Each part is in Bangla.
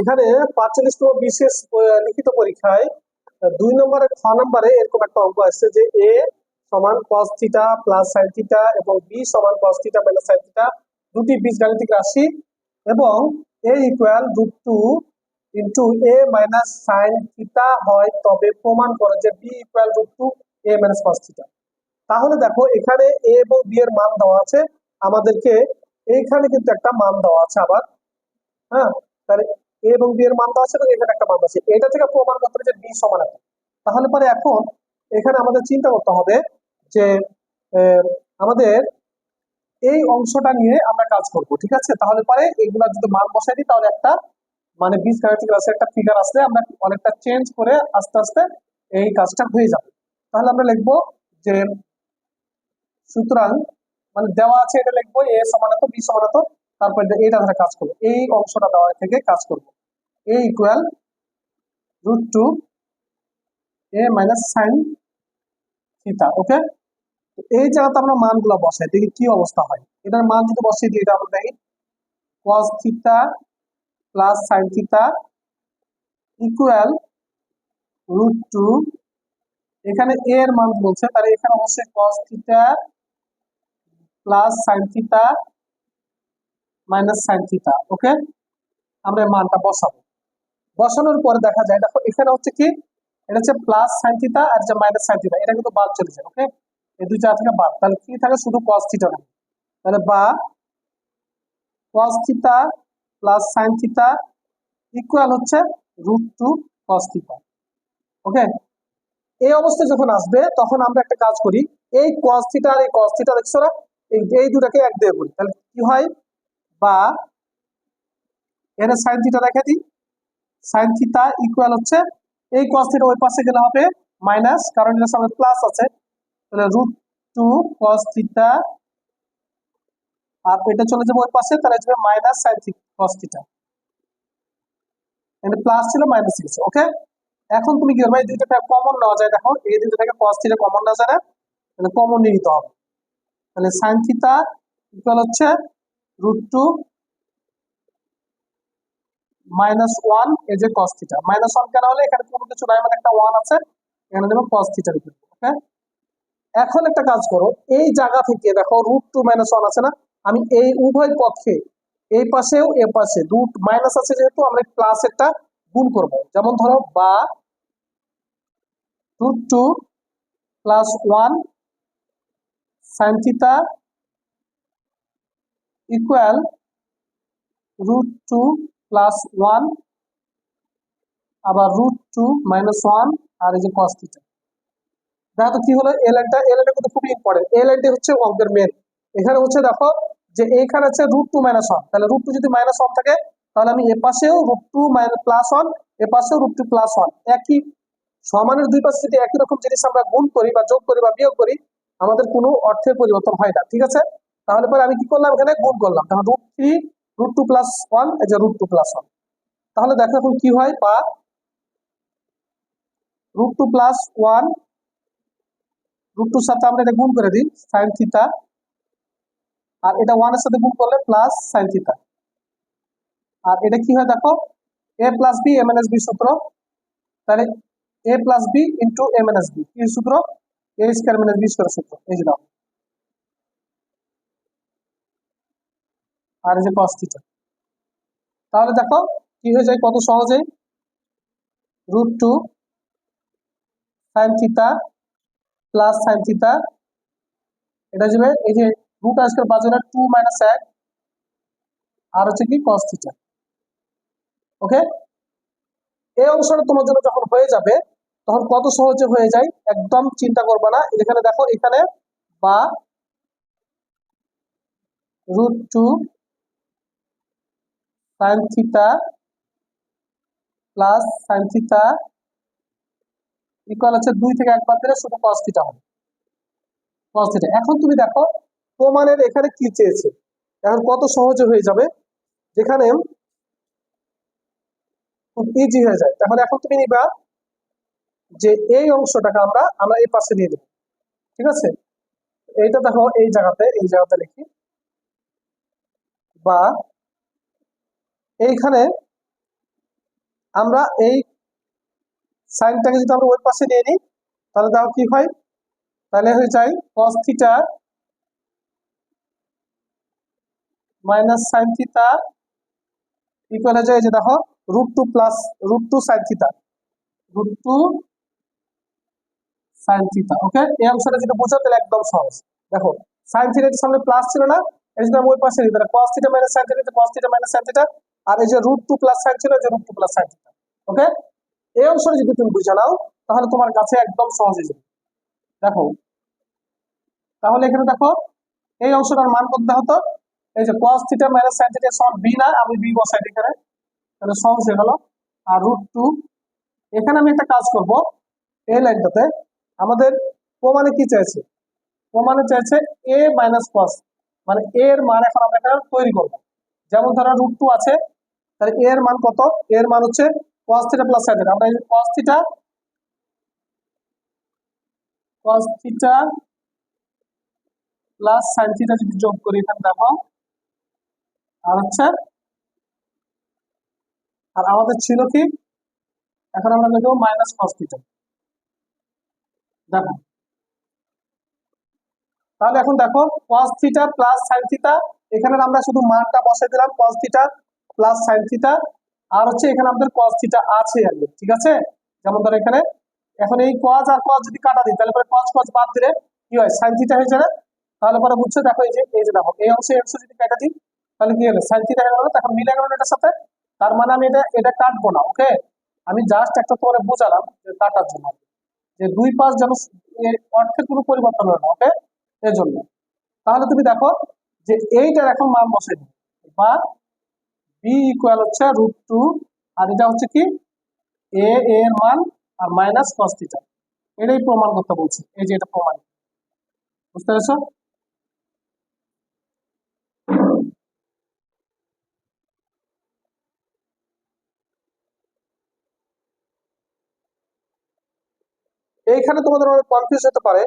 এখানে পাঁচচল্লিশতম বিশেষ লিখিত পরীক্ষায় দুই নম্বরে, খ নম্বরে এরকম একটা অঙ্ক আসছে যে এ সমান থিটা প্লাস সাইন এবং বি সমান থিটা মাইনাস সাইন থিটা দুটি বীজগাণিতিক রাশি এবং a equal root two into a minus sine theta হয়, তবে প্রমাণ করে যে b equal root two a minus cos theta তাহলে দেখো, এখানে এ এবং বি এর মান দেওয়া আছে, আমাদেরকে এইখানে কিন্তু একটা মান দেওয়া আছে আবার। হ্যাঁ? তাহলে এ এবং বি এর মান দেওয়া আছে এবং এখানে একটা মান আছে। এটা থেকে প্রমাণ করতে হবে যে বি সমান এত তাহলে পরে এখন এখানে আমাদের চিন্তা করতে হবে যে আমাদের এই অংশটা নিয়ে আমরা কাজ করব, ঠিক আছে? তাহলে পরে এইগুলা যদি মান বসাই দিই, তাহলে একটা মানে বীজ গাণিতিক রাশি একটা ফিগার আসলে আমরা অনেকটা চেঞ্জ করে আস্তে আস্তে এই কাজটা হয়ে যাবে। তাহলে আমরা লিখব যে, সুতরাং মানে দেওয়া আছে এটা লিখব এ সমান এত বি সমান এত তারপর এটা ধরে কাজ করব। এই অংশটা দেওয়া থেকে কাজ করব। A equal root two a minus sine theta okay এই জায়গাতে আমরা মানগুলো বসাই, দেখি কি অবস্থা হয়। এটার মান যদি বসিয়ে দিই, এটা আমরা দেখি cos theta plus sine theta equal root two এখানে a এর মান বলছে, তাহলে এখানে অবশ্যই cos theta plus sine theta minus sine theta okay আমরা মানটা বসাবো। বসানোর পরে দেখা যায়, দেখো এখানে হচ্ছে কি? এটা হচ্ছে প্লাস সাইন থিটা আর যে মাইনাস সাইন থিটা এটা কিন্তু বাদ চলে যায় ওকে এই দুই জায়গা থেকে বাদ। তাহলে কি থাকে? শুধু cos থিটা থাকে। তাহলে বা cos theta plus sine theta equal হচ্ছে root two cos theta okay এই অবস্থায় যখন আসবে, তখন আমরা একটা কাজ করি। এই cos থিটা আর এই cos থিটা দেখছ না? এই দুটাকে এক দিয়ে করি। তাহলে কি হয়? বা এর সাইন থিটা রেখে দিই। সাইন থিটা ইকুয়াল হচ্ছে এই cos থিটা ওই পাশে গেলে হবে মাইনাস কারণ এর সামনে প্লাস আছে। তাহলে রুট টু cos থিটা আর এটা চলে যাবে ওই পাশে, তাহলে আসবে minus sine cos theta plus ছিল মাইনাস গেছে ওকে এখন তুমি কি করবে, এই দুইটাকে কমন নেওয়া যায়। দেখো, এই দুইটা থেকে cos থিটা কমন নেওয়া যায় না তাহলে কমন নিয়ে নিতে হবে। তাহলে সাইন থিটা ইকুয়াল হচ্ছে রুট টু মাইনাস ওয়ান এই যে cos থিটা মাইনাস ওয়ান কেন হলে? এখানে কোনো কিছু নাই মানে একটা ওয়ান আছে। এখানে দেবো cos থিটার উপর ওকে এখন একটা কাজ করো, এই জায়গা থেকে দেখো রুট টু মাইনাস ওয়ান আছে না? আমি এই উভয় পক্ষে এই পাশেও এ পাশে রুট মাইনাস আছে যেহেতু, আমরা প্লাস একটা গুণ করব। যেমন ধরো বা root two plus one sine theta equal root two plus one আবার রুট টু মাইনাস ওয়ান আর এই যে cos থিটা দেখো কি হলো? এই লাইনটা এই লাইনটা কিন্তু খুবই ইম্পর্টেন্ট এই লাইনটা হচ্ছে অঙ্কের মেন এখানে হচ্ছে দেখো যে এইখানে আছে রুট টু মাইনাস ওয়ান তাহলে রুট টু যদি মাইনাস ওয়ান থাকে, তাহলে আমি এ পাশেও root two minus plus one এ পাশেও রুট টু প্লাস ওয়ান একই, সমানের দুই পাশে যদি একই রকম জিনিস আমরা গুণ করি বা যোগ করি বা বিয়োগ করি, আমাদের কোনো অর্থের পরিবর্তন হয় না। ঠিক আছে? তাহলে পরে আমি কি করলাম এখানে? গুণ করলাম। তাহলে root three root two plus one এই যে রুট টু প্লাস ওয়ান তাহলে দেখো এখন কি হয়? বা root two plus one root টুর সাথে আমরা এটা গুণ করে দিই সাইন থিটা আর এটা ওয়ানের সাথে গুণ করলে প্লাস সাইন থিটা আর এটা কি হয় দেখো? A plus b M N S B সূত্র। তাহলে a plus b into M N S B কি সূত্র? A square minus b square সূত্র। এই যে দাও আর যে cos থিটা তাহলে দেখো কি হয়ে যায়? কত সহজেই root two sine theta plus sine theta এটা যাবে এই যে রুট আজকের বাজারে টু মাইনাস এক। আর হচ্ছে কি cos থিটা ওকে এই অংশটা তোমার জন্য যখন হয়ে যাবে, তখন কত সহজে হয়ে যায়? একদম চিন্তা করবে না। এখানে দেখো, এখানে বা root two sine theta plus sine theta equal হচ্ছে দুই থেকে একবার দিলে শুধু cos থিটা হবে। cos থিটা এখন তুমি দেখো, প্রমাণের এখানে কি চেয়েছে? এখন কত সহজে হয়ে যাবে? যেখানে খুব ইজি হয়ে যায়। তাহলে এখন তুমি নিবা যে এই অংশটাকে আমরা আমরা এই পাশে নিয়ে নেব। ঠিক আছে? এইটা দেখো, এই জায়গাতে এই জায়গাতে লিখি। বা এইখানে আমরা এই সাইনটাকে যদি আমরা ওই পাশে নিয়ে নিই, তাহলে দেখো কি হয়? তাহলে হয়ে যায় cos theta minus sine theta equal হয়ে যায় যে দেখো root two plus root two sine theta root two sine theta okay এই অংশটা যদি বোঝো, তাহলে একদম সহজ। দেখো সাইন থিটার সামনে প্লাস ছিল না, এই যদি আমি ওই পাশে নিই, তাহলে cos theta minus sine theta cos theta minus sine theta আর এই যে রুট টু প্লাস সাইন ছিল যে root two plus sine okay এই অংশটা যদি তুমি বুঝে নাও, তাহলে তোমার কাছে একদম সহজ হয়ে যাবে। দেখো, তাহলে এখানে দেখো, এই অংশটার মান কত হতো এই যে cos theta minus sine theta সমান বি না, আমি বি বসাই এখানে। তাহলে সহজ হয়ে গেল। আর রুট টু এখানে আমি একটা কাজ করব, এই লাইনটাতে আমাদের প্রমাণে কি চাইছে? প্রমাণে চাইছে মাইনাস কস মানে এ এর মান এখন আমরা এখানে তৈরি করব। যেমন ধরো রুট টু আছে তাহলে এ এর মান কত? এ এর মান হচ্ছে cos theta plus sine theta আমরা এই cos theta cos theta plus sine theta যদি যোগ করি এখানে দেখো, আর হচ্ছে, আর আমাদের ছিল কি? এখন আমরা দেখব মাইনাস cos থিটা দেখো, তাহলে এখন দেখো cos theta plus sine theta এখানে আমরা শুধু মানটা বসাই দিলাম, cos theta plus sine theta আর হচ্ছে এখানে আমাদের cos থিটা আছে আগে ঠিক আছে? যেমন ধরো এখানে, এখন এই cos আর cos যদি কাটা দিই, তাহলে পরে cos cos বাদ দিলে কি হয়? সাইন থিটা হয়ে যাবে। তাহলে পরে বুঝছ, দেখো এই যে এই যে দেখো, এই অংশে অংশ যদি কাটা দিই, তাহলে কি হলো? সাইন থিটা গেল। তখন মিলে গেল এটার সাথে। তার মানে আমি এটা এটা কাটবো না ওকে আমি জাস্ট একটা তোমার বোঝালাম যে কাটার জন্য। যে দুই পাশ যেন অর্থের কোনো পরিবর্তন হয় না ওকে এর জন্য তাহলে তুমি দেখো যে এইটার এখন মান বসে দিই। বা বি ইকুয়াল হচ্ছে রুট টু আর এটা হচ্ছে কি? এ এর মান, আর মাইনাস কস থিটা এটাই প্রমাণ করতে বলছে, এই যে এটা প্রমাণ। বুঝতে পেরেছ? এইখানে তোমাদের অনেক কনফিউজ হতে পারে।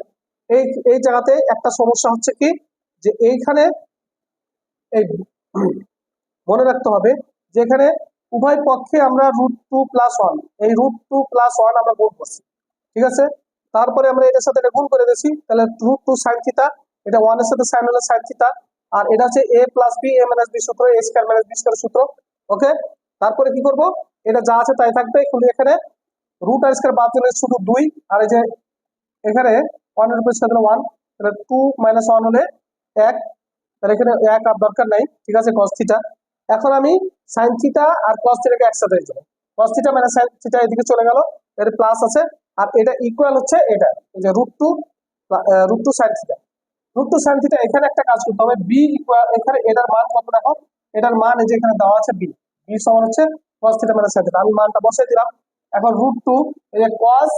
এই এই জায়গাতে একটা সমস্যা হচ্ছে কি? যে এইখানে এই মনে রাখতে হবে যে এখানে উভয় পক্ষে আমরা রুট টু প্লাস ওয়ান এই রুট টু প্লাস ওয়ান আমরা গুণ করছি, ঠিক আছে? তারপরে আমরা এটার সাথে এটা গুণ করে দিয়েছি, তাহলে রুট টু সাইন থিটা এটা ওয়ানের সাথে সাইন হলে সাইন থিটা আর এটা হচ্ছে a plus b a minus b সূত্র a square minus b square সূত্র ওকে তারপরে কি করব? এটা যা আছে তাই থাকবে শুধু এখানে রুট আর স্কয়ার বাদ দিলে শুধু দুই, আর এই যে এখানে ওয়ানের উপর স্কয়ার ওয়ান তাহলে টু মাইনাস ওয়ান হলে এক, তাহলে এখানে এক আর দরকার নাই, ঠিক আছে? cos থিটা এখন আমি সাইন থিটা আর cos থিটাকে একসাথে হয়ে যাবে cos theta minus sine theta এদিকে চলে গেল, এর প্লাস আছে, আর এটা ইকুয়াল হচ্ছে এটা যে root two root two sine theta root two sine theta এখানে একটা কাজ করতে হবে বি ইকুয়াল এখানে এটার মান কত দেখো এটার মান এই যে এখানে দেওয়া আছে বি বি সমান হচ্ছে cos theta minus sine theta আমি মানটা বসাই দিলাম, এখন রুট টু এই যে কস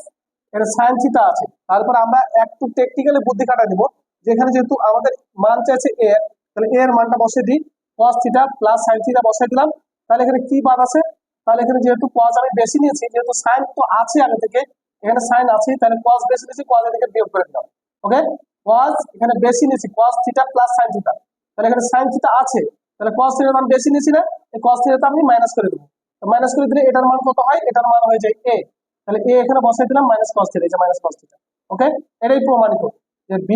এটা সাইন থিটা আছে। তারপর আমরা একটু টেকনিক্যালি বুদ্ধি কাটা দিব, যেখানে যেহেতু আমাদের মান চাইছে এ তাহলে এর মানটা বসিয়ে দিই cos theta plus sine theta বসাই দিলাম। তাহলে এখানে কি বাদ আছে? তাহলে এখানে যেহেতু cos আমি বেশি নিয়েছি, যেহেতু সাইন তো আছে আগে থেকে, এখানে সাইন আছে তাহলে cos বেশি নিয়েছি, cos থেকে বিয়োগ করে দিলাম। ওকে cos এখানে বেশি নিয়েছি, cos theta plus sine theta তাহলে এখানে সাইন থিটা আছে, তাহলে cos থিটার মান বেশি নিয়েছি না, এই cos থিটাটা আমি মাইনাস করে দেবো। মাইনাস করে দিলে এটার মান কত হয়? এটার মান হয়ে যায় a তাহলে a এখানে বসাই দিলাম মাইনাস cos থিটা এই যে মাইনাস cos থিটা ওকে এটাই প্রমাণিত যে b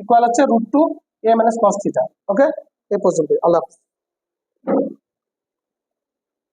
ইকুয়াল হচ্ছে root two A minus cos theta okay এই পর্যন্ত আল্লাহ